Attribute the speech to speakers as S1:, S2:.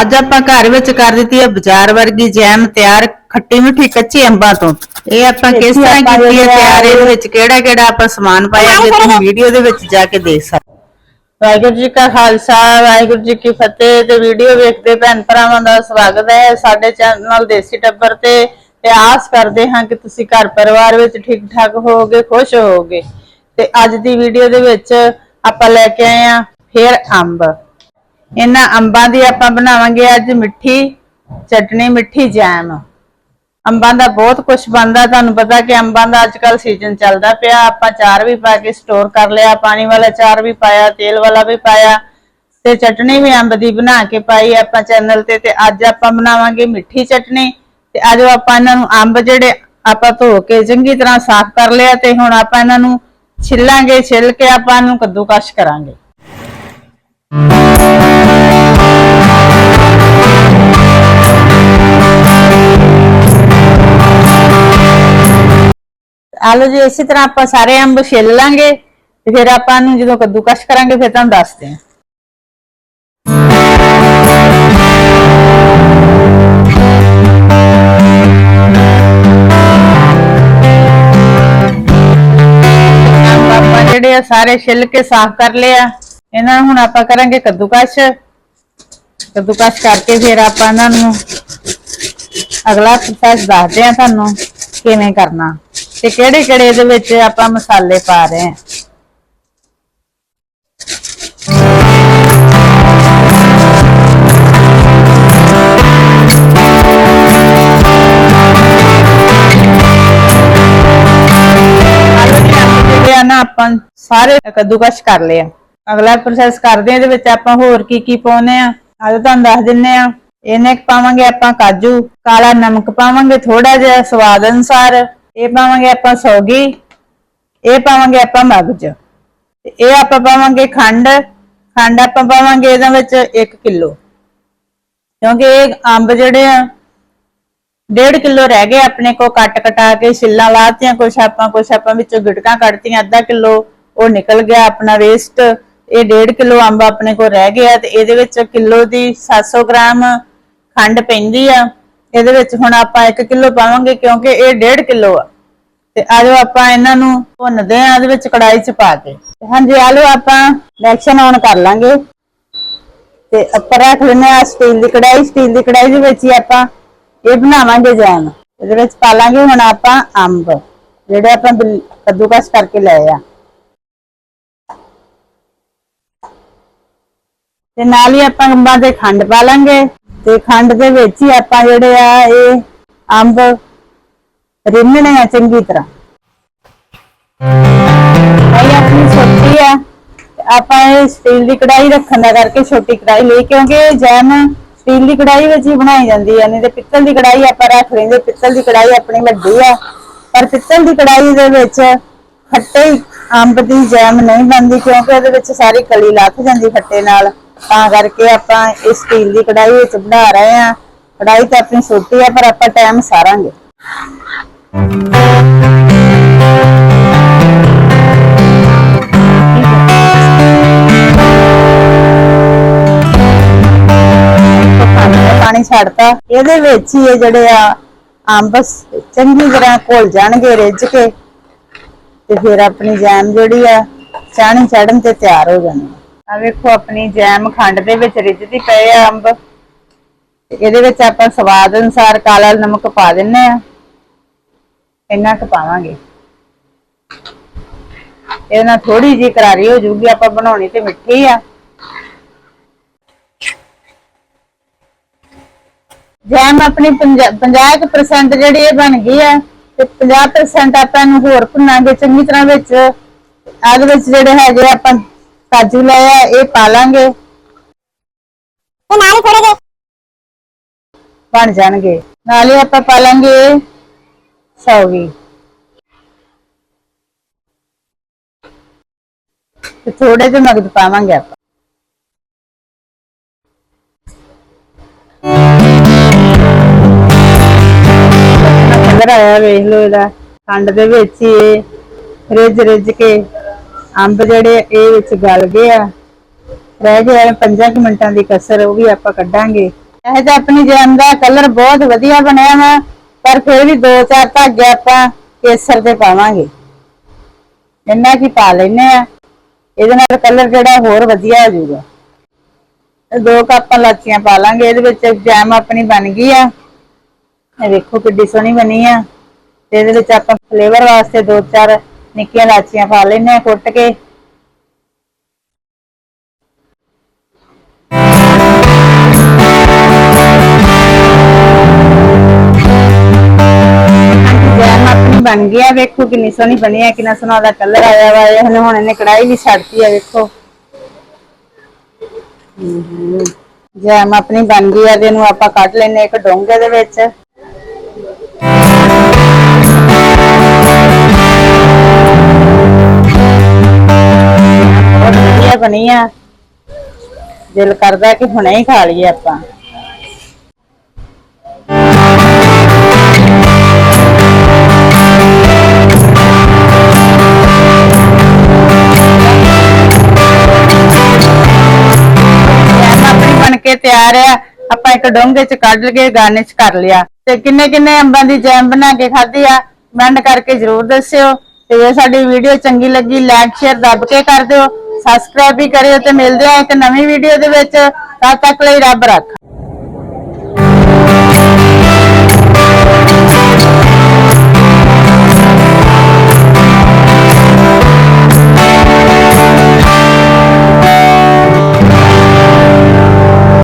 S1: ਅੱਜ ਆਪਾਂ ਘਰ ਵਿੱਚ ਕਰ ਦਿੱਤੀ ਹੈ ਬਾਜ਼ਾਰ ਵਰਗੀ ਜੈਮ ਤਿਆਰ ਖੱਟੀ ਮਿੱਠੀ ਕੱਚੀ ਅੰਬਾਂ ਤੋਂ। ਇਹ ਆਪਾਂ ਕਿਸ ਤਰ੍ਹਾਂ ਕੀਤੀ ਹੈ ਤਿਆਰ ਇਹਦੇ ਵਿੱਚ ਕਿਹੜਾ ਕਿਹੜਾ ਆਪਾਂ ਸਮਾਨ ਪਾਇਆ ਜੇ ਤੁਸੀਂ ਵੀਡੀਓ ਦੇ ਵਿੱਚ ਜਾ ਕੇ ਦੇਖ ਸਕਦੇ
S2: ਵਾਹਿਗੁਰੂ ਜੀ ਕਾ ਖਾਲਸਾ ਵਾਹਿਗੁਰੂ ਜੀ ਕੀ ਫਤਿਹ ਤੇ ਵੀਡੀਓ ਵੇਖਦੇ ਭੈਣ ਭਰਾਵਾਂ ਦਾ ਸਵਾਗਤ ਹੈ। ਸਾਡੇ ਚੈਨਲ ਦੇਸੀ ਟੱਬਰ ਤੇ ਤੇ ਆਸ ਕਰਦੇ ਹਾਂ ਕਿ ਤੁਸੀਂ ਘਰ ਪਰਿਵਾਰ ਵਿੱਚ ਠੀਕ ਠਾਕ ਹੋਵੋਗੇ ਖੁਸ਼ ਹੋਵੋਗੇ। ਤੇ ਅੱਜ ਦੀ ਵੀਡੀਓ ਦੇ ਵਿੱਚ ਆਪਾਂ ਲੈ ਕੇ ਆਏ ਆ ਫੇਰ ਅੰਬ। ਇਹਨਾਂ ਅੰਬਾਂ ਦੀ ਆਪਾਂ ਬਣਾਵਾਂਗੇ ਅੱਜ ਮਿੱਠੀ ਚਟਨੀ ਮਿੱਠੀ ਜੈਮ। ਅੰਬਾਂ ਦਾ ਬਹੁਤ ਕੁਝ ਬਣਦਾ, ਤੁਹਾਨੂੰ ਪਤਾ ਕਿ ਅੰਬਾਂ ਦਾ ਅੱਜ ਕੱਲ ਸੀਜ਼ਨ ਚੱਲਦਾ ਪਿਆ। ਆਪਾਂ ਚਾਰ ਵੀ ਪਾ ਕੇ ਸਟੋਰ ਕਰ ਲਿਆ, ਪਾਣੀ ਵਾਲਾ ਚਾਰ ਵੀ ਪਾਇਆ, ਤੇਲ ਵਾਲਾ ਵੀ ਪਾਇਆ ਤੇ ਚਟਨੀ ਵੀ ਅੰਬ ਦੀ ਬਣਾ ਕੇ ਪਾਈ ਆਪਾਂ ਚੈਨਲ ਤੇ ਤੇ ਅੱਜ ਆਪਾਂ ਬਣਾਵਾਂਗੇ ਮਿੱਠੀ ਚਟਨੀ ਤੇ ਅੱਜ ਆਪਾਂ ਇਹਨਾਂ ਨੂੰ ਅੰਬ ਜਿਹੜੇ ਆਪਾਂ ਧੋ ਕੇ ਚੰਗੀ ਤਰ੍ਹਾਂ ਸਾਫ਼ ਕਰ ਲਿਆ ਤੇ ਹੁਣ ਆਪਾਂ ਇਹਨਾਂ ਨੂੰ ਛਿੱਲਾਂਗੇ, ਛਿੱਲ ਕੇ ਆਪਾਂ ਇਹਨੂੰ ਕੱਦੂਕਸ਼ ਕਰਾਂਗੇ। ਆਲੂ ਜੀ ਇਸੇ ਤਰ੍ਹਾਂ ਆਪਾਂ ਸਾਰੇ ਅੰਬ ਛਿੱਲ ਲਾਂਗੇ ਤੇ ਫਿਰ ਆਪਾਂ ਨੂੰ ਜਦੋਂ ਕੱਦੂਕਸ਼ ਕਰਾਂਗੇ ਫਿਰ ਤੁਹਾਨੂੰ ਦੱਸਦੇ ਹਾਂ। ਆਪਾਂ ਜਿਹੜੇ ਆ ਸਾਰੇ ਛਿੱਲ ਕੇ ਸਾਫ਼ ਕਰ ਲਿਆ ਇਹਨਾਂ ਨੂੰ ਹੁਣ ਆਪਾਂ ਕਰਾਂਗੇ ਕੱਦੂਕਸ਼। ਕੱਦੂਕਸ਼ ਕਰਕੇ ਫਿਰ ਆਪਾਂ ਇਹਨਾਂ ਨੂੰ ਅਗਲਾ ਪ੍ਰੋਸੈਸ ਦੱਸਦੇ ਆ ਤੁਹਾਨੂੰ ਕਿਵੇਂ ਕਰਨਾ। ਤੇ ਕਿਹੜੇ ਕਿਹੜੇ ਇਹਦੇ ਵਿੱਚ ਆਪਾਂ ਮਸਾਲੇ ਪਾ ਰਹੇ ਹਾਂ? ਨਾ ਆਪਾਂ ਸਾਰੇ ਕੱਦੂਕਸ਼ ਕਰ ਲਿਆ ਅਗਲਾ ਪ੍ਰੋਸੈਸ ਕਰਦੇ ਆ ਇਹਦੇ ਵਿੱਚ ਆਪਾਂ ਹੋਰ ਕੀ ਕੀ ਪਾਉਨੇ ਆ ਅੱਜ ਤੁਹਾਨੂੰ ਦੱਸ ਦਿੰਨੇ ਆ ਇਹਨੇ ਪਾਵਾਂਗੇ ਆਪਾਂ ਕਾਜੂ, ਕਾਲਾ ਨਮਕ ਪਾਵਾਂਗੇ ਥੋੜਾ ਜਿਹਾ ਸਵਾਦ ਅਨੁਸਾਰ। ਇਹ ਪਾਵਾਂਗੇ ਆਪਾਂ ਸੌਗੀ, ਇਹ ਪਾਵਾਂਗੇ ਆਪਾਂ ਮਗਜ। ਤੇ ਇਹ ਆਪਾਂ ਪਾਵਾਂਗੇ ਖੰਡ ਖੰਡ ਆਪਾਂ ਪਾਵਾਂਗੇ ਇਹਦੇ ਵਿੱਚ 1 ਕਿਲੋ। ਕਿਉਂਕਿ ਇਹ ਅੰਬ ਜਿਹੜੇ ਆ, ਡੇਢ ਕਿਲੋ ਰਹਿ ਗਏ ਆਪਣੇ ਕੋ ਕੱਟ ਕਟਾ ਕੇ ਛਿੱਲਾਂ ਲਾਤੀਆਂ, ਕੁਛ ਆਪਾਂ ਕੁਛ ਆਪਾਂ ਵਿੱਚੋਂ ਗਿਟਕਾਂ ਕੱਢਤੀਆਂ, ਅੱਧਾ ਕਿਲੋ ਉਹ ਨਿਕਲ ਗਿਆ ਆਪਣਾ ਵੇਸਟ ਇਹ ਡੇਢ ਕਿਲੋ ਅੰਬ ਆਪਣੇ ਕੋ ਰਹਿ ਗਿਆ ਤੇ ਇਹਦੇ ਵਿੱਚ ਕਿਲੋ ਦੀ 700 ਗ੍ਰਾਮ ਖੰਡ ਪੈਂਦੀ ਆ। ਇਹਦੇ ਵਿੱਚ ਹੁਣ ਆਪਾਂ 1 ਕਿਲੋ ਪਾਵਾਂਗੇ ਕਿਉਂਕਿ ਇਹ ਡੇਢ ਕਿਲੋ ਆ। ਤੇ ਆਜੋ ਆਪਾਂ ਇਹਨਾਂ ਨੂੰ ਭੁੰਨਦੇ ਆ, ਇਹਦੇ ਵਿੱਚ ਕੜਾਈ ਚ ਪਾ ਕੇ। ਹਾਂਜੀ ਆਲੂ ਆਪਾਂ ਇਲੈਕਸ਼ਨ ਔਨ ਕਰ ਲਾਂਗੇ। ਤੇ ਉੱਪਰ ਰੱਖ ਲੈਣੇ ਆ ਸਟੀਲ ਦੀ ਕੜਾਈ ਸਟੀਲ ਦੀ ਕੜਾਈ ਦੇ ਵਿੱਚ ਹੀ ਆਪਾਂ ਇਹ ਬਣਾਵਾਂਗੇ ਜੈਮ। ਇਹਦੇ ਵਿੱਚ ਪਾ ਲਾਂਗੇ ਹੁਣ ਆਪਾਂ ਅੰਬ, ਜਿਹੜੇ ਆਪਾਂ ਬਿਲ- ਕੱਦੂਕਸ ਕਰਕੇ ਲਏ ਆ। ਤੇ ਨਾਲ ਹੀ ਆਪਾਂ ਅੰਬਾਂ ਦੇ ਖੰਡ ਪਾ ਲਾਂਗੇ। ਤੇ ਖੰਡ ਦੇ ਵਿੱਚ ਹੀ ਆਪਾਂ ਜਿਹੜੇ ਆ ਇਹ ਅੰਬ ਰਿੰਨਣੇ ਆ ਚੰਗੀ ਤਰ੍ਹਾਂ। ਇਹ ਆਪਣੀ ਛੋਟੀ ਆ। ਆਪਾਂ ਇਹ ਸਟੀਲ ਦੀ ਕੜਾਈ ਰੱਖਣ ਦਾ ਕਰਕੇ ਛੋਟੀ ਕੜਾਈ ਲਈ, ਕਿਉਂਕਿ ਇਹ ਜੈਮ ਸਟੀਲ ਦੀ ਕੜਾਈ ਵਿੱਚ ਹੀ ਬਣਾਈ ਜਾਂਦੀ ਹੈ ਨਹੀਂ ਤੇ ਪਿੱਤਲ ਦੀ ਕੜਾਈ ਆਪਾਂ ਰੱਖ ਲੈਂਦੇ। ਪਿੱਤਲ ਦੀ ਕੜਾਈ ਆਪਣੀ ਵੱਡੀ ਆ। ਪਰ ਪਿੱਤਲ ਦੀ ਕੜਾਈ ਦੇ ਵਿੱਚ ਖੱਟੇ ਅੰਬ ਦੀ ਜੈਮ ਨਹੀਂ ਬਣਦੀ, ਕਿਉਂਕਿ ਇਹਦੇ ਵਿੱਚ ਸਾਰੀ ਕਲੀ ਲੱਥ ਜਾਂਦੀ ਖੱਟੇ ਨਾਲ। ਤਾਂ ਕਰਕੇ ਆਪਾਂ ਇਸ ਸਟੀਲ ਦੀ ਕੜਾਈ ਵਿੱਚ ਬਣਾ ਰਹੇ ਆ ਕੜਾਈ ਤਾਂ ਆਪਣੀ ਛੋਟੀ ਆ, ਪਰ ਆਪਾਂ ਟਾਈਮ ਸਾਰਾਂਗੇ। ਪਾਣੀ ਛੱਡਤਾ। ਇਹਦੇ ਵਿੱਚ ਹੀ ਇਹ ਜਿਹੜੇ ਆ ਅੰਬ ਚੰਗੀ ਤਰ੍ਹਾਂ ਘੁਲ ਜਾਣਗੇ, ਰਿੱਝ ਕੇ। ਤੇ ਫਿਰ ਆਪਣੀ ਜੈਮ ਜਿਹੜੀ ਆ ਚਾਣੀ ਚੜਨ ਤੇ ਤਿਆਰ ਹੋ ਜਾਣੀ। ਆ ਵੇਖੋ ਆਪਣੀ ਜੈਮ ਖੰਡ ਦੇ ਵਿੱਚ ਰਿੱਝਦੀ ਪਏ ਆ ਅੰਬ। ਇਹਦੇ ਵਿੱਚ ਆਪਾਂ ਸਵਾਦ ਅਨੁਸਾਰ ਕਾਲਾ ਨਮਕ ਪਾ ਦਿੰਨੇ ਆ। ਇੰਨਾ ਕੁ ਪਾਵਾਂਗੇ। ਇਹਦੇ ਨਾਲ ਥੋੜੀ ਜਿਹੀ ਕਰਾਰੀ ਹੋ ਜੂਗੀ, ਆਪਾਂ ਬਣਾਉਣੀ ਤੇ ਮਿੱਠੀ ਆ। ਜੈਮ ਆਪਣੀ 50% ਜਿਹੜੀ ਇਹ ਬਣ ਗਈ ਆ, ਤੇ 50% ਆਪਾਂ ਇਹਨੂੰ ਹੋਰ ਭੁੰਨਾਂਗੇ। ਚੰਗੀ ਤਰ੍ਹਾਂ ਵਿੱਚ ਆਗ ਵਿੱਚ ਜਿਹੜੇ ਹੈਗੇ ਆ ਆਪਾਂ ਕਾਜੂ ਲਏ ਆ ਇਹ ਪਾ ਲਾਂਗੇ।
S3: ਤੇ ਨਾਲ ਹੀ ਥੋੜੇ ਜਿਹੇ
S2: ਬਣ ਜਾਣਗੇ। ਨਾਲ ਹੀ ਆਪਾਂ ਪਾ ਲਾਂਗੇ ਸੌਗੀ। ਤੇ ਥੋੜੇ ਜਿਹੇ ਮਗਜ ਪਾਵਾਂਗੇ ਆਪਾਂ। ਕਲਰ ਆਇਆ ਵੇਖ ਲਓ ਇਹਦਾ। ਖੰਡ ਦੇ ਵਿੱਚ ਹੀ ਇਹ ਰਿੱਝ ਰਿੱਝ ਕੇ। ਅੰਬ ਜਿਹੜੇ ਇਹ ਵਿੱਚ ਗਲ ਗਏ ਆ। ਰਹਿ ਗਏ 5 ਮਿੰਟਾਂ ਦੀ ਕਸਰ, ਉਹ ਵੀ ਆਪਾਂ ਕੱਢਾਂਗੇ। ਇਹ ਤਾਂ ਆਪਣੀ ਜੈਮ ਦਾ ਕਲਰ ਬਹੁਤ ਵਧੀਆ ਬਣਿਆ ਵਾ, ਪਰ ਫਿਰ ਵੀ ਦੋ ਚਾਰ ਧਾਗੇ ਆਪਾਂ ਕੇਸਰ ਦੇ ਪਾਵਾਂਗੇ। ਇੰਨਾ ਕੀ ਪਾ ਲੈਨੇ ਆ। ਇਹਦੇ ਨਾਲ ਕਲਰ ਜਿਹੜਾ ਹੋਰ ਵਧੀਆ ਹੋ ਜਾਊਗਾ। ਦੋ ਕੱਪ ਲਾਚੀਆਂ ਪਾ ਲਾਂਗੇ, ਇਹਦੇ ਵਿੱਚ ਜੈਮ ਆਪਣੀ ਬਣ ਗਈ ਆ। ਇਹ ਵੇਖੋ ਕਿੱਡੀ ਸੋਹਣੀ ਬਣੀ ਆ। ਤੇ ਇਹਦੇ ਵਿੱਚ ਆਪਾਂ ਫਲੇਵਰ ਵਾਸਤੇ ਦੋ ਚਾਰ ਨਿੱਕੀਆਂ ਲਾਚੀਆਂ ਪਾ ਲੈਨੇ ਆ ਕੁੱਟ ਕੇ। ਜੈਮ ਆਪਣੀ ਬਣ ਗਿਆ ਵੇਖੋ ਕਿੰਨੀ ਸੋਹਣੀ ਬਣੀ ਹੈ ਕਿੰਨਾ ਸੋਹਣਾ ਉਹਦਾ ਕਲਰ ਆਇਆ ਵਾ, ਇਹ ਹੁਣ ਹੁਣ ਇਹਨੇ ਕੜਾਈ ਵੀ ਛੱਡਤੀ ਹੈ ਵੇਖੋ। ਜੈਮ ਆਪਣੀ ਬਣ ਗਈ ਹੈ ਇਹਨੂੰ ਆਪਾਂ ਕੱਢ ਲੈਨੇ ਇੱਕ ਡੋਂਗੇ ਦੇ ਵਿੱਚ। ਬਹੁਤ ਬਣੀ ਆ। ਦਿਲ ਕਰਦਾ ਕਿ ਹੁਣੇ ਹੀ ਖਾ ਲਈਏ ਆਪਾਂ। ਜੈਮ ਆਪਣੀ ਬਣ ਕੇ ਤਿਆਰ ਆ। ਆਪਾਂ ਇੱਕ ਡੋਂਗੇ ਚ ਕੱਢ ਕੇ ਗਾਰਨਿਸ਼ ਕਰ ਲਿਆ। ਤੇ ਕਿੰਨੇ ਕਿੰਨੇ ਅੰਬਾਂ ਦੀ ਜੈਮ ਬਣਾ ਕੇ ਖਾਧੀ ਆ ਕਮੈਂਟ ਕਰਕੇ ਜਰੂਰ ਦੱਸਿਓ। ਤੇ ਜੇ ਸਾਡੀ ਵੀਡੀਓ ਚੰਗੀ ਲੱਗੀ ਲਾਈਕ ਸ਼ੇਅਰ ਦੱਬ ਕੇ ਕਰ ਦਿਓ। ਸਬਸਕ੍ਰਾਈਬ ਵੀ ਕਰਿਓ ਤੇ ਮਿਲਦੇ ਆ ਇੱਕ ਨਵੀਂ ਵੀਡੀਓ ਦੇ ਵਿੱਚ। ਤਦ ਤੱਕ ਲਈ ਰੱਬ ਰੱਖ।